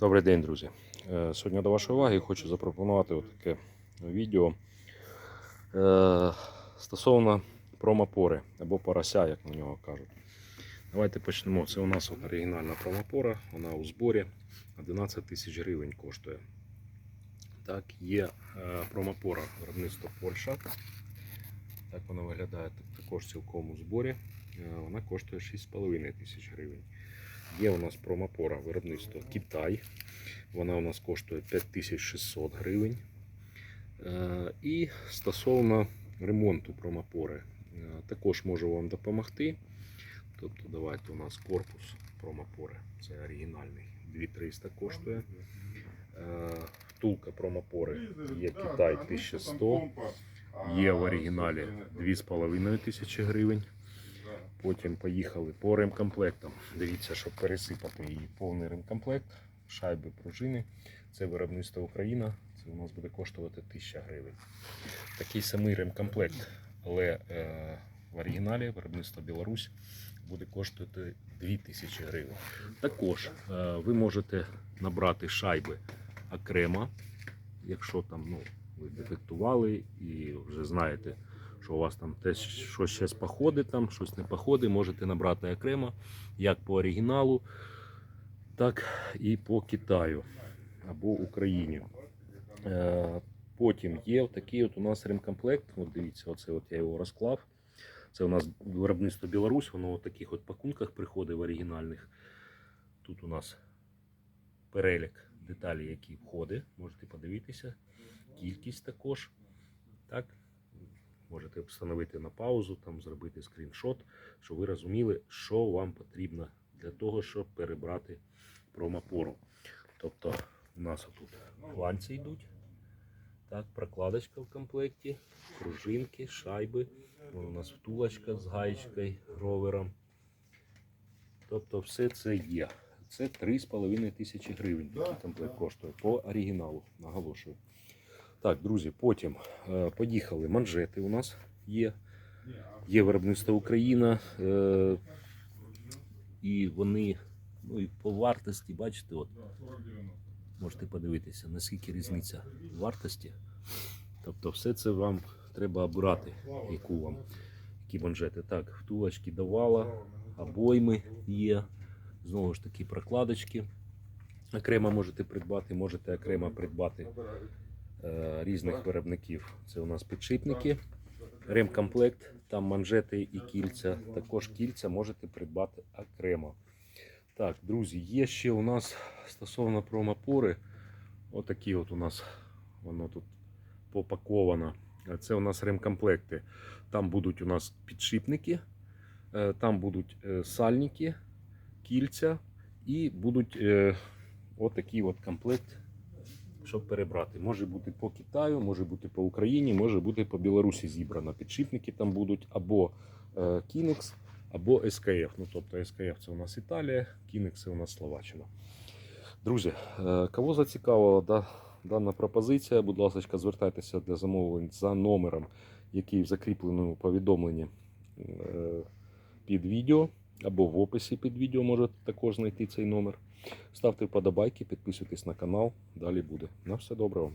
Добрий день, друзі. Е, Сьогодні до вашої уваги хочу запропонувати таке відео е, стосовно промопори або порося, як на нього кажуть. Давайте почнемо. Це у нас оригінальна промопора, вона у зборі 11 тисяч гривень коштує. Так, є е, промопора виробництва Польща. Так вона виглядає також цілком у зборі. Вона коштує 6,5 тисяч гривень. Є у нас промопора виробництва Китай. Вона у нас коштує 5600 гривень. Е, І стосовно ремонту промопори, е, також можу вам допомогти. Тобто, давайте у нас корпус промопори. Це оригінальний. 2300 коштує. Е, Втулка промопори є Китай 1100. Є в оригіналі 2500 гривень. Потім поїхали по ремкомплектам. Дивіться, щоб пересипати її повний ремкомплект, шайби, пружини. Це виробництво Україна. Це у нас буде коштувати 1000 гривень. Такий самий ремкомплект, але е, в оригіналі виробництво Білорусь буде коштувати 2000 гривень. Також е, ви можете набрати шайби окремо, якщо там ну, ви дефектували і вже знаєте що у вас там те, щось щось походить, там, щось не походить, можете набрати окремо, як по оригіналу, так і по Китаю або Україні. Е, Потім є такий от у нас ремкомплект. От дивіться, оце от я його розклав. Це у нас виробництво Білорусь, воно в таких от пакунках приходить в оригінальних. Тут у нас перелік деталей, які входить. Можете подивитися. Кількість також. Так, Можете встановити на паузу, там зробити скріншот, щоб ви розуміли, що вам потрібно для того, щоб перебрати промопору. Тобто у нас тут фланці йдуть, так, прокладочка в комплекті, пружинки, шайби. Вон у нас втулочка з гаєчкою, ровером. Тобто все це є. Це 3,5 тисячі гривень. Такий комплект коштує по оригіналу, наголошую. Так, друзі, потім е, поїхали. Манжети у нас є. Є виробництво Україна. Е, і вони ну, і по вартості, бачите, от, можете подивитися, наскільки різниця вартості. Тобто все це вам треба обирати, яку вам, які манжети. Так, втулочки давала, обойми є. Знову ж таки, прокладочки. Окремо можете придбати, можете окремо придбати різних виробників. Це у нас підшипники, ремкомплект, там манжети і кільця. Також кільця можете придбати окремо. Так, друзі, є ще у нас стосовно промопори. Отакі от у нас воно тут попаковано. Це у нас ремкомплекти. Там будуть у нас підшипники, е, там будуть е, сальники, кільця і будуть е, отакий от комплект щоб перебрати. Може бути по Китаю, може бути по Україні, може бути по Білорусі зібрано. Підшипники там будуть або Kinex, або СКФ. Ну, тобто СКФ це у нас Італія, Kinex це у нас Словаччина. Друзі, е, кого зацікавила да, дана пропозиція, будь ласка, звертайтеся для замовлень за номером, який в закріпленому повідомленні е, під відео або в описі під відео можете також знайти цей номер. Ставте вподобайки, підписуйтесь на канал. Далі буде. На все добре вам.